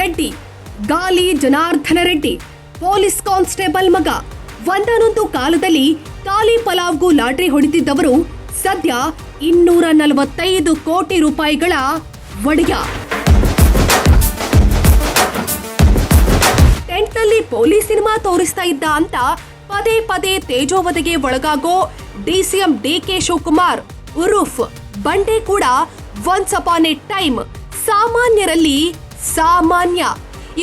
Reddy, Gali Janardhana Reddy, police constable ಮಗ. ಒಂದಾನೊಂದು ಕಾಲದಲ್ಲಿ ಕಾಲಿ ಪಲಾವ್ಗೂ ಲಾಟ್ರಿ ಹೊಡೆದಿದ್ದವರು ಸದ್ಯ ಇನ್ನೂರ ನಲವತ್ತೈದು ಕೋಟಿ ರೂಪಾಯಿಗಳ ಒಡೆಯ. ಟೆಂಟ್ನಲ್ಲಿ ಪೊಲೀಸ್ ಸಿನಿಮಾ ತೋರಿಸ್ತಾ ಇದ್ದ ಅಂತ ಪದೇ ಪದೇ ತೇಜೋವಧೆಗೆ ಒಳಗಾಗೋ ಡಿಸಿಎಂ ಡಿ ಕೆ ಶಿವಕುಮಾರ್ ಉರುಫ್. ಬಂಡೆ ಕೂಡ ಒನ್ಸ್ ಅಪಾನ್ ಎ ಟೈಮ್ ಸಾಮಾನ್ಯರಲ್ಲಿ ಸಾಮಾನ್ಯ.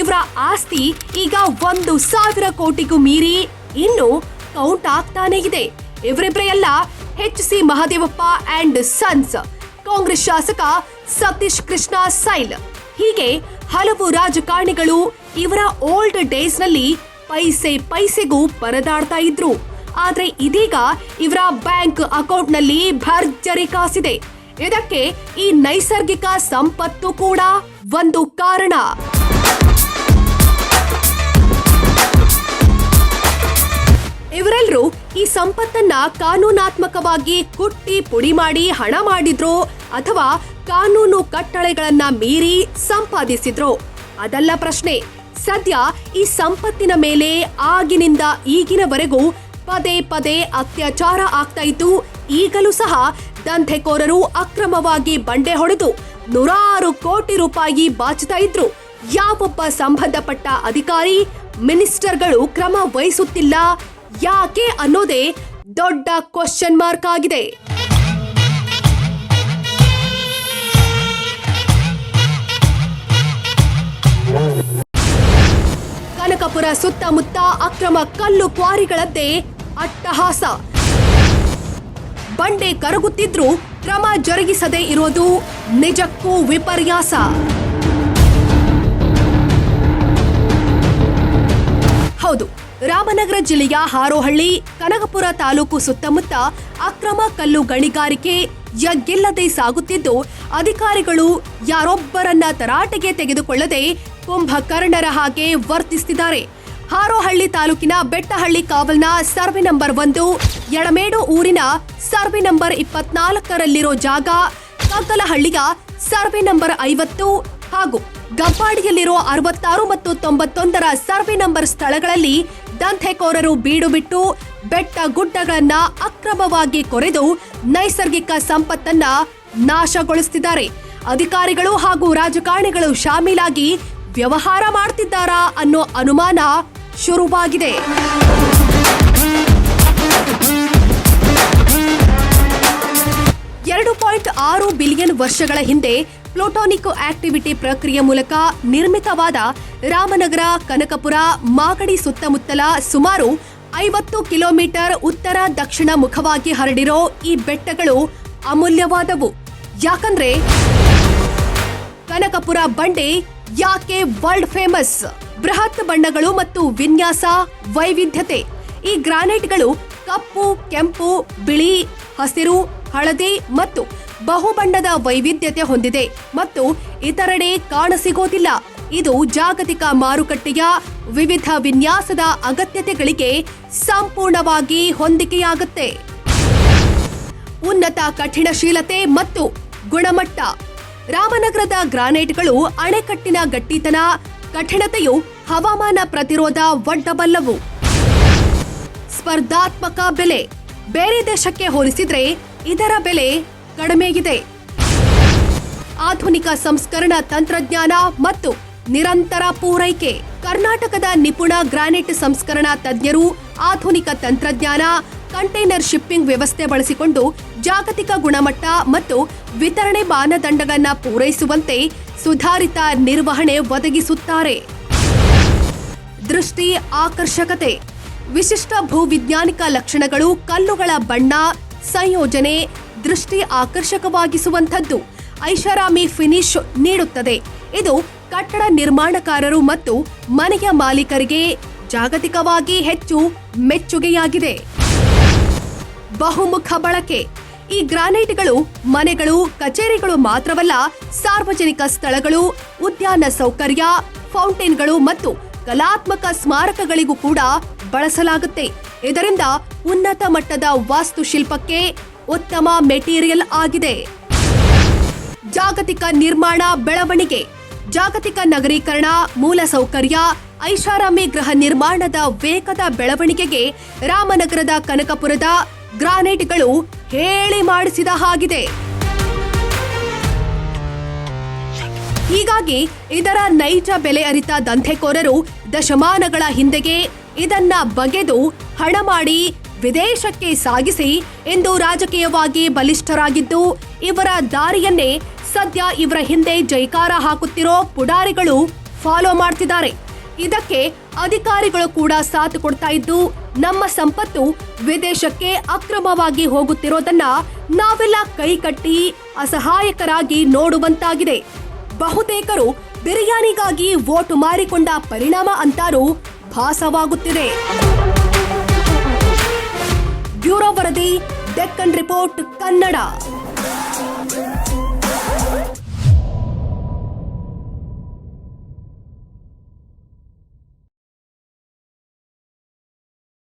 ಇವರ ಆಸ್ತಿ ಈಗ ಒಂದು ಸಾವಿರ ಕೋಟಿಗೂ ಮೀರಿ ಇನ್ನು ಕೌಂಟ್ ಆಗ್ತಾನೆ ಇದೆ. ಇವರಿಬ್ಬರೆಲ್ಲ H C Mahadevappa and sons, Congress ಶಾಸಕ ಸತೀಶ್ ಕೃಷ್ಣ ಸೈಲ್. ಹೀಗೆ ಹಲವು ರಾಜಕಾರಣಿಗಳು ಇವರ ಓಲ್ಡ್ ಡೇಸ್ನಲ್ಲಿ ಪೈಸೆ ಪೈಸೆಗೂ ಪರದಾಡ್ತಾ ಇದ್ರು. ಆದ್ರೆ ಇದೀಗ ಇವರ ಬ್ಯಾಂಕ್ ಅಕೌಂಟ್ನಲ್ಲಿ ಭರ್ಜರಿ ಕಾಸಿದೆ. ಇದಕ್ಕೆ ಈ ನೈಸರ್ಗಿಕ ಸಂಪತ್ತು ಕೂಡ ಒಂದು ಕಾರಣ. ಇವರೆಲ್ಲರೂ ಈ ಸಂಪತ್ತನ್ನ ಕಾನೂನಾತ್ಮಕವಾಗಿ ಕುಟ್ಟಿ ಪುಡಿ ಮಾಡಿ ಹಣ ಮಾಡಿದ್ರೋ ಅಥವಾ ಕಾನೂನು ಕಟ್ಟಳೆಗಳನ್ನ ಮೀರಿ ಸಂಪಾದಿಸಿದ್ರೋ? ಅದಲ್ಲ ಪ್ರಶ್ನೆ. ಸದ್ಯ ಈ ಸಂಪತ್ತಿನ ಮೇಲೆ ಆಗಿನಿಂದ ಈಗಿನವರೆಗೂ ಪದೇ ಪದೇ ಅತ್ಯಾಚಾರ ಆಗ್ತಾ ಇತ್ತು ಈಗಲೂ ಸಹ ದಂಧೆಕೋರರು ಅಕ್ರಮವಾಗಿ ಬಂಡೆ ಹೊಡೆದು ನೂರಾರು ಕೋಟಿ ರೂಪಾಯಿ ಬಾಚುತ್ತಾ ಇದ್ರು. ಯಾವೊಬ್ಬ ಸಂಬಂಧಪಟ್ಟ ಅಧಿಕಾರಿ, ಮಿನಿಸ್ಟರ್ಗಳು ಕ್ರಮ ವಹಿಸುತ್ತಿಲ್ಲ ಯಾಕೆ ಅನ್ನೋದೇ ದೊಡ್ಡ ಕ್ವಶನ್ ಮಾರ್ಕ್ ಆಗಿದೆ. ಕನಕಪುರ ಸುತ್ತಮುತ್ತ ಅಕ್ರಮ ಕಲ್ಲು ಕ್ವಾರಿಗಳದ್ದೇ ಅಟ್ಟಹಾಸ. ಬಂಡೆ ಕರಗುತ್ತಿದ್ರೂ ಕ್ರಮ ಜರುಗಿಸದೇ ಇರೋದು ನಿಜಕ್ಕೂ ವಿಪರ್ಯಾಸ. ಹೌದು, ರಾಮನಗರ ಜಿಲ್ಲೆಯ ಹಾರೋಹಳ್ಳಿ, ಕನಕಪುರ ತಾಲೂಕು ಸುತ್ತಮುತ್ತ ಅಕ್ರಮ ಕಲ್ಲು ಗಣಿಗಾರಿಕೆ ಯಗ್ಗಿಲ್ಲದೆ ಸಾಗುತ್ತಿದ್ದು, ಅಧಿಕಾರಿಗಳು ಯಾರೊಬ್ಬರನ್ನ ತರಾಟೆಗೆ ತೆಗೆದುಕೊಳ್ಳದೆ ಕುಂಭಕರ್ಣರ ಹಾಗೆ ವರ್ತಿಸುತ್ತಿದ್ದಾರೆ ಹಾರೋಹಳ್ಳಿ ತಾಲೂಕಿನ ಬೆಟ್ಟಹಳ್ಳಿ ಕಾವಲ್ನ ಸರ್ವೆ ನಂಬರ್ ಒಂದು ಎಡಮೇಡು ಊರಿನ ಸರ್ವೆ ನಂಬರ್ ಇಪ್ಪತ್ನಾಲ್ಕರಲ್ಲಿರೋ ಜಾಗ ಕಗ್ಗಲಹಳ್ಳಿಯ ಸರ್ವೆ ನಂಬರ್ ಐವತ್ತು ಹಾಗೂ ಗಬ್ಬಾಡಿಯಲ್ಲಿರೋ ಅರವತ್ತಾರು ಮತ್ತು ತೊಂಬತ್ತೊಂದರ ಸರ್ವೆ ನಂಬರ್ ಸ್ಥಳಗಳಲ್ಲಿ ದಂಧೆಕೋರರು ಬೀಡು ಬಿಟ್ಟು ಬೆಟ್ಟ ಗುಡ್ಡಗಳನ್ನ ಅಕ್ರಮವಾಗಿ ಕೊರೆದು ನೈಸರ್ಗಿಕ ಸಂಪತ್ತನ್ನ ನಾಶಗೊಳಿಸುತ್ತಿದ್ದಾರೆ ಅಧಿಕಾರಿಗಳು ಹಾಗೂ ರಾಜಕಾರಣಿಗಳು ಶಾಮೀಲಾಗಿ ವ್ಯವಹಾರ ಮಾಡ್ತಿದ್ದಾರಾ ಅನ್ನೋ ಅನುಮಾನ ಶುರುವಾಗಿದೆ. ಎರಡು ಪಾಯಿಂಟ್ ಆರು ಬಿಲಿಯನ್ ವರ್ಷಗಳ ಹಿಂದೆ ಪ್ಲೂಟೋನಿಕ್ ಆಕ್ಟಿವಿಟಿ ಪ್ರಕ್ರಿಯೆ ಮೂಲಕ ನಿರ್ಮಿತವಾದ ರಾಮನಗರ, ಕನಕಪುರ, ಮಾಗಡಿ ಸುತ್ತಮುತ್ತಲ ಸುಮಾರು ಐವತ್ತು ಕಿಲೋಮೀಟರ್ ಉತ್ತರ ದಕ್ಷಿಣ ಮುಖವಾಗಿ ಹರಡಿರೋ ಈ ಬೆಟ್ಟಗಳು ಅಮೂಲ್ಯವಾದವು. ಯಾಕಂದ್ರೆ ಕನಕಪುರ ಬಂಡೆ ಯಾಕೆ ವರ್ಲ್ಡ್ ಫೇಮಸ್ ಬೃಹತ್ ಬಣ್ಣಗಳು ಮತ್ತು ವಿನ್ಯಾಸ, ವೈವಿಧ್ಯತೆ. ಈ ಗ್ರಾನೈಟ್ಗಳು ಕಪ್ಪು, ಕೆಂಪು, ಬಿಳಿ, ಹಸಿರು, ಹಳದಿ ಮತ್ತು ಬಹುಬಣ್ಣದ ವೈವಿಧ್ಯತೆ ಹೊಂದಿದೆ ಮತ್ತು ಇತರೆಡೆ ಕಾಣಸಿಗೋದಿಲ್ಲ. ಇದು ಜಾಗತಿಕ ಮಾರುಕಟ್ಟೆಯ ವಿವಿಧ ವಿನ್ಯಾಸದ ಅಗತ್ಯತೆಗಳಿಗೆ ಸಂಪೂರ್ಣವಾಗಿ ಹೊಂದಿಕೆಯಾಗುತ್ತೆ. ಉನ್ನತ ಕಠಿಣಶೀಲತೆ ಮತ್ತು ಗುಣಮಟ್ಟ. ರಾಮನಗರದ ಗ್ರಾನೈಟ್ಗಳು ಅಣೆಕಟ್ಟಿನ ಗಟ್ಟಿತನ ಕಠಿಣತೆಯು ಹವಾಮಾನ ಪ್ರತಿರೋಧ ಒಡ್ಡಬಲ್ಲವು. ಸ್ಪರ್ಧಾತ್ಮಕ ಬೆಲೆ ಬೇರೆ ದೇಶಕ್ಕೆ ಹೋಲಿಸಿದರೆ ಇದರ ಬೆಲೆ ಕಡಿಮೆಯಿದೆ ಆಧುನಿಕ ಸಂಸ್ಕರಣ ತಂತ್ರಜ್ಞಾನ ಮತ್ತು ನಿರಂತರ ಪೂರೈಕೆ. ಕರ್ನಾಟಕದ ನಿಪುಣ ಗ್ರಾನೈಟ್ ಸಂಸ್ಕರಣಾ ತಜ್ಞರು ಆಧುನಿಕ ತಂತ್ರಜ್ಞಾನ, ಕಂಟೈನರ್ ಶಿಪ್ಪಿಂಗ್ ವ್ಯವಸ್ಥೆ ಬಳಸಿಕೊಂಡು ಜಾಗತಿಕ ಗುಣಮಟ್ಟ ಮತ್ತು ವಿತರಣೆ ಮಾನದಂಡಗಳನ್ನು ಪೂರೈಸುವಂತೆ ಸುಧಾರಿತ ನಿರ್ವಹಣೆ ಒದಗಿಸುತ್ತಾರೆ. ದೃಷ್ಟಿ ಆಕರ್ಷಕತೆ. ವಿಶಿಷ್ಟ ಭೂವಿಜ್ಞಾನಿಕ ಲಕ್ಷಣಗಳು ಕಲ್ಲುಗಳ ಬಣ್ಣ, ಸಂಯೋಜನೆ, ದೃಷ್ಟಿ ಆಕರ್ಷಕವಾಗಿಸುವಂಥದ್ದು ಐಷಾರಾಮಿ ಫಿನಿಶ್ ನೀಡುತ್ತದೆ. ಇದು ಕಟ್ಟಡ ನಿರ್ಮಾಣಕಾರರು ಮತ್ತು ಮನೆಯ ಮಾಲೀಕರಿಗೆ ಜಾಗತಿಕವಾಗಿ ಹೆಚ್ಚು ಮೆಚ್ಚುಗೆಯಾಗಿದೆ. ಬಹುಮುಖ ಬಳಕೆ. ಈ ಗ್ರಾನೈಟ್ಗಳು ಮನೆಗಳು, ಕಚೇರಿಗಳು ಮಾತ್ರವಲ್ಲ, ಸಾರ್ವಜನಿಕ ಸ್ಥಳಗಳು, ಉದ್ಯಾನ ಸೌಕರ್ಯ, ಫೌಂಟೇನ್ಗಳು ಮತ್ತು ಕಲಾತ್ಮಕ ಸ್ಮಾರಕಗಳಿಗೂ ಕೂಡ ಬಳಸಲಾಗುತ್ತೆ. ಇದರಿಂದ ಉನ್ನತ ಮಟ್ಟದ ವಾಸ್ತುಶಿಲ್ಪಕ್ಕೆ ಉತ್ತಮ ಮೆಟೀರಿಯಲ್ ಆಗಿದೆ. ಜಾಗತಿಕ ನಿರ್ಮಾಣ ಬೆಳವಣಿಗೆ, ಜಾಗತಿಕ ನಗರೀಕರಣ ಮೂಲಸೌಕರ್ಯ ಐಷಾರಾಮಿ ಗೃಹ ನಿರ್ಮಾಣದ ವೇಗದ ಬೆಳವಣಿಗೆಗೆ ರಾಮನಗರದ ಕನಕಪುರದ ಗ್ರಾನೈಟ್ಗಳು ಹೇಳಿ ಮಾಡಿಸಿದ ಹಾಗಿದೆ. ಹೀಗಾಗಿ ಇದರ ನೈಜ ಬೆಲೆ ಅರಿತ ದಂಧೆಕೋರರು ದಶಮಾನಗಳ ಹಿಂದೆಗೆ ಇದನ್ನ ಬಗೆದು ಹಣ ಮಾಡಿ ವಿದೇಶಕ್ಕೆ ಸಾಗಿಸಿ ಎಂದು ರಾಜಕೀಯವಾಗಿ ಬಲಿಷ್ಠರಾಗಿದ್ದು, ಇವರ ದಾರಿಯನ್ನೇ ಸದ್ಯ ಇವರ ಹಿಂದೆ ಜೈಕಾರ ಹಾಕುತ್ತಿರೋ ಪುಡಾರಿಗಳು ಫಾಲೋ ಮಾಡ್ತಿದ್ದಾರೆ. ಇದಕ್ಕೆ ಅಧಿಕಾರಿಗಳು ಕೂಡ ಸಾಥ್ ಕೊಡ್ತಾ ಇದ್ದು ನಮ್ಮ ಸಂಪತ್ತು ವಿದೇಶಕ್ಕೆ ಅಕ್ರಮವಾಗಿ ಹೋಗುತ್ತಿರೋದನ್ನ ನಾವೆಲ್ಲ ಕೈಕಟ್ಟಿ ಅಸಹಾಯಕರಾಗಿ ನೋಡುವಂತಾಗಿದೆ. ಬಹುತೇಕರು ಬಿರಿಯಾನಿಗಾಗಿ ವೋಟ್ ಮಾರಿಕೊಂಡ ಪರಿಣಾಮ ಅಂತಾರೂ ಭಾಸವಾಗುತ್ತಿದೆ. ಬ್ಯೂರೋ ವರದಿ, ಡೆಕ್ಕನ್ ರಿಪೋರ್ಟ್, ಕನ್ನಡ.